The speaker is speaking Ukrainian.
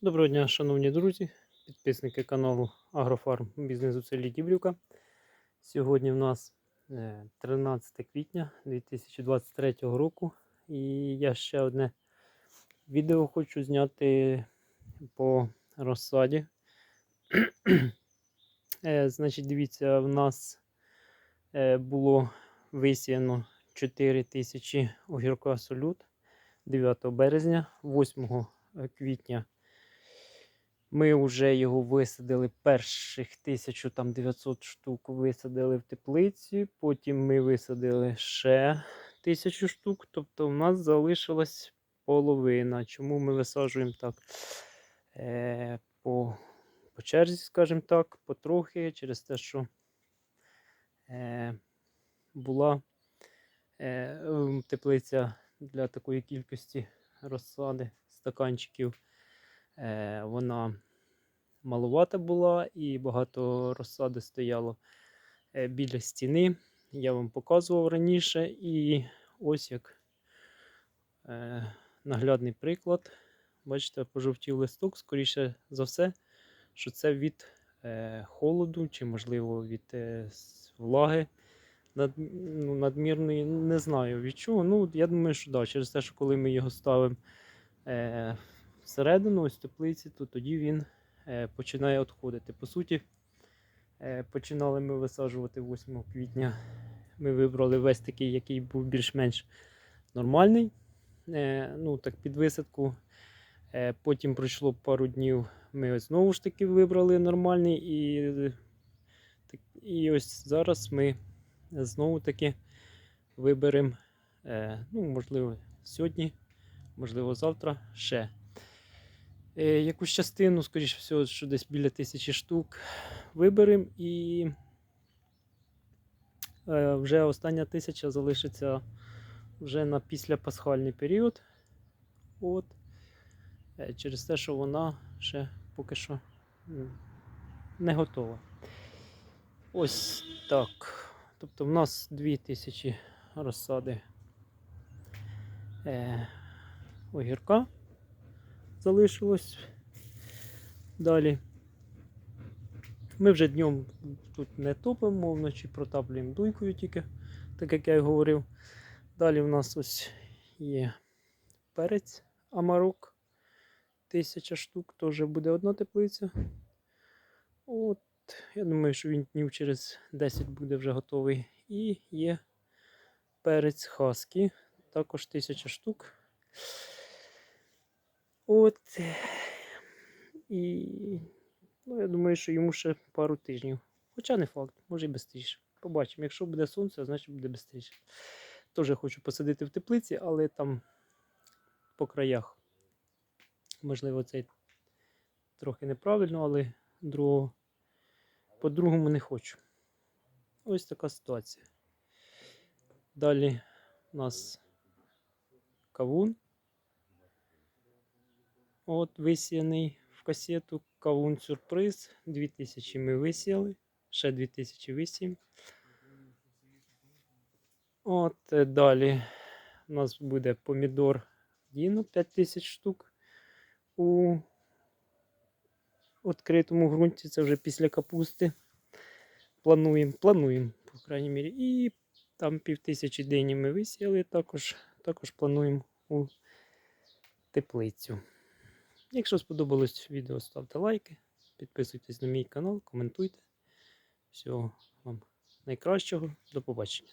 Доброго дня, шановні друзі, підписники каналу Агрофарм Бізнес у селі Дібрівка. Сьогодні в нас е, 13 квітня 2023 року. І я ще одне відео хочу зняти по розсаді. Е, Значить, дивіться, в нас е, було висіяно 4 тисячі огірка солют 9 березня, 8 квітня. Ми вже його висадили перших 1900 штук висадили в теплиці. Потім ми висадили ще 1000 штук. Тобто в нас залишилась половина. Чому ми висаджуємо так? Е, по, по черзі, скажімо так, потрохи, через те, що е, була е, теплиця для такої кількості розсади стаканчиків. Е, вона малувата була і багато розсади стояло е, біля стіни. Я вам показував раніше, і ось як е, наглядний приклад. Бачите, пожовтів листок, скоріше за все, що це від холоду, чи, можливо, від влаги над, ну, надмірної, не знаю від чого. Ну, я думаю, що да, через те, що коли ми його ставимо всередину, ось теплиці, то тоді він е, починає відходити. По суті, е, починали ми висаджувати 8 квітня. Ми вибрали весь такий, який був більш-менш нормальний. Е, ну, так, під висадку. Потім пройшло пару днів. Ми знову ж таки вибрали нормальний. І, і ось зараз ми знову таки виберемо, ну, можливо, сьогодні, можливо, завтра ще. Е, якусь частину, скоріше всього, що десь біля тисячі штук виберемо і е, вже остання тисяча залишиться вже на післяпасхальний період. От. Е, Через те, що вона ще поки що не готова. Ось так. Тобто в нас 2000 розсади е, огірка залишилось. Далі. Ми вже днем тут не топимо, вночі протаплюємо дуйкою тільки, так як я і говорив. Далі в нас ось є перець амарок. Тисяча штук, теж буде одна теплиця. От, я думаю, що він днів через 10 буде вже готовий. І є перець хаскі, також тисяча штук. От. І ну, я думаю, що йому ще пару тижнів. Хоча не факт, може і швидше. Побачимо. Якщо буде сонце, значить буде швидше. Теж хочу посадити в теплиці, але там по краях. Можливо, це трохи неправильно, але другого, по-другому не хочу. Ось така ситуація. Далі у нас кавун. От висіяний в касету кавун сюрприз. 2000 ми висіяли, ще 2000 висіємо. От е, далі у нас буде помідор Діно 5000 штук у відкритому ґрунті. Це вже після капусти. Плануємо, плануємо, по крайній мірі. І там пів тисячі дині ми висіяли, також, також плануємо у теплицю. Якщо сподобалось відео, ставте лайки, підписуйтесь на мій канал, коментуйте. Всього вам найкращого. До побачення.